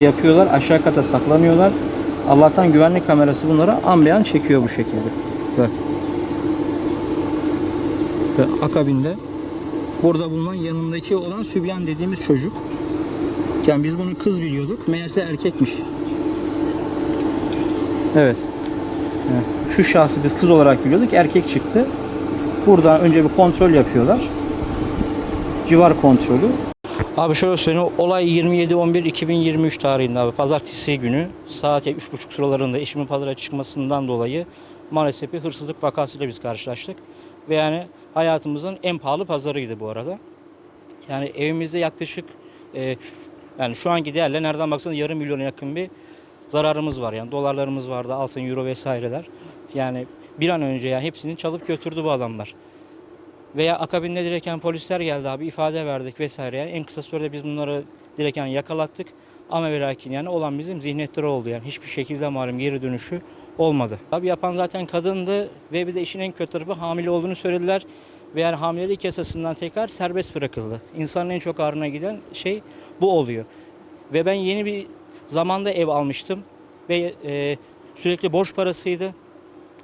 yapıyorlar. Aşağı kata saklanıyorlar. Allah'tan güvenlik kamerası bunları ambeyan çekiyor bu şekilde. Bak. Ve akabinde burada bulunan yanındaki olan Sübyan dediğimiz çocuk. Yani biz bunu kız biliyorduk. Meğerse erkekmiş. Evet. Şu şahsı biz kız olarak biliyorduk. Erkek çıktı. Burada önce bir kontrol yapıyorlar. Civar kontrolü. Abi şöyle söyleyeyim. Olay 27-11-2023 tarihinde abi. Pazartesi günü saat 3.30 sıralarında eşimin pazara çıkmasından dolayı maalesef bir hırsızlık vakasıyla biz karşılaştık. Ve yani hayatımızın en pahalı pazarıydı bu arada. Yani evimizde yaklaşık e, yani şu anki değerle nereden baksanız yarım milyona yakın bir zararımız var. Yani dolarlarımız vardı, altın, euro vesaireler. Yani bir an önce yani hepsini çalıp götürdü bu adamlar. Veya akabinde direken polisler geldi abi ifade verdik vesaire. Yani en kısa sürede biz bunları direken yakalattık. Ama ve lakin yani olan bizim zihniyetleri oldu yani hiçbir şekilde malum geri dönüşü olmadı. Abi yapan zaten kadındı ve bir de işin en kötü tarafı hamile olduğunu söylediler. Ve yani hamilelik yasasından tekrar serbest bırakıldı. İnsanın en çok ağrına giden şey bu oluyor. Ve ben yeni bir zamanda ev almıştım ve e, sürekli borç parasıydı.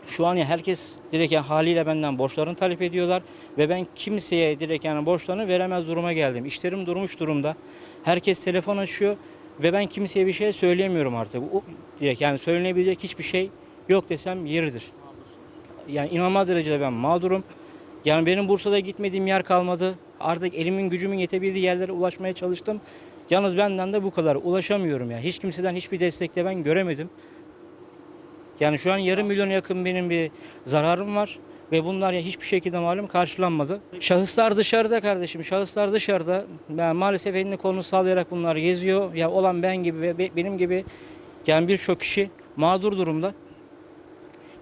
Şu an ya herkes direkt yani haliyle benden borçlarını talep ediyorlar ve ben kimseye direkt yani borçlarını veremez duruma geldim. İşlerim durmuş durumda. Herkes telefon açıyor ve ben kimseye bir şey söyleyemiyorum artık. O, direkt yani söylenebilecek hiçbir şey yok desem yeridir. Yani inanılmaz derecede ben mağdurum. Yani benim Bursa'da gitmediğim yer kalmadı. Artık elimin gücümün yetebildiği yerlere ulaşmaya çalıştım. Yalnız benden de bu kadar. Ulaşamıyorum yani. Hiç kimseden hiçbir destek de ben göremedim. Yani şu an yarım milyona yakın benim bir zararım var. Ve bunlar ya hiçbir şekilde malum karşılanmadı. Şahıslar dışarıda kardeşim. Şahıslar dışarıda. Yani maalesef elini kolunu sallayarak bunlar geziyor. Ya olan ben gibi ve be- benim gibi yani birçok kişi mağdur durumda.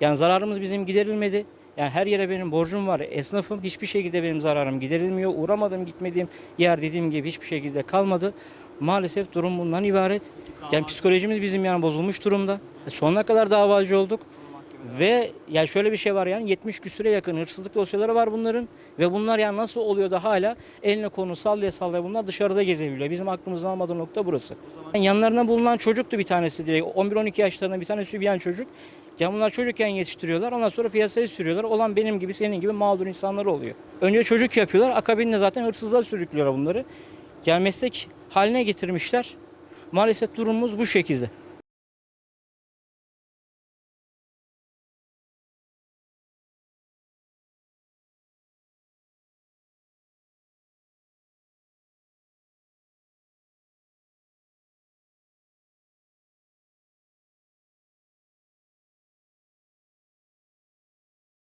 Yani zararımız bizim giderilmedi. Yani her yere benim borcum var. Esnafım hiçbir şekilde benim zararım giderilmiyor. Uğramadığım gitmediğim yer dediğim gibi hiçbir şekilde kalmadı. Maalesef durum bundan ibaret. Yani psikolojimiz bizim yani bozulmuş durumda. E, Sonuna kadar davacı olduk. Ve yani şöyle bir şey var yani 70 küsüre yakın hırsızlık dosyaları var bunların. Ve bunlar yani nasıl oluyor da hala eline konu sallaya sallaya bunlar dışarıda gezebiliyor. Bizim aklımızın almadığı nokta burası. Yani yanlarında bulunan çocuktu bir tanesi direkt. 11-12 yaşlarında bir tane sübyan çocuk. Ya bunlar çocukken yetiştiriyorlar. Ondan sonra piyasaya sürüyorlar. Olan benim gibi senin gibi mağdur insanlar oluyor. Önce çocuk yapıyorlar. Akabinde zaten hırsızlığa sürüklüyorlar bunları. Yani meslek haline getirmişler. Maalesef durumumuz bu şekilde.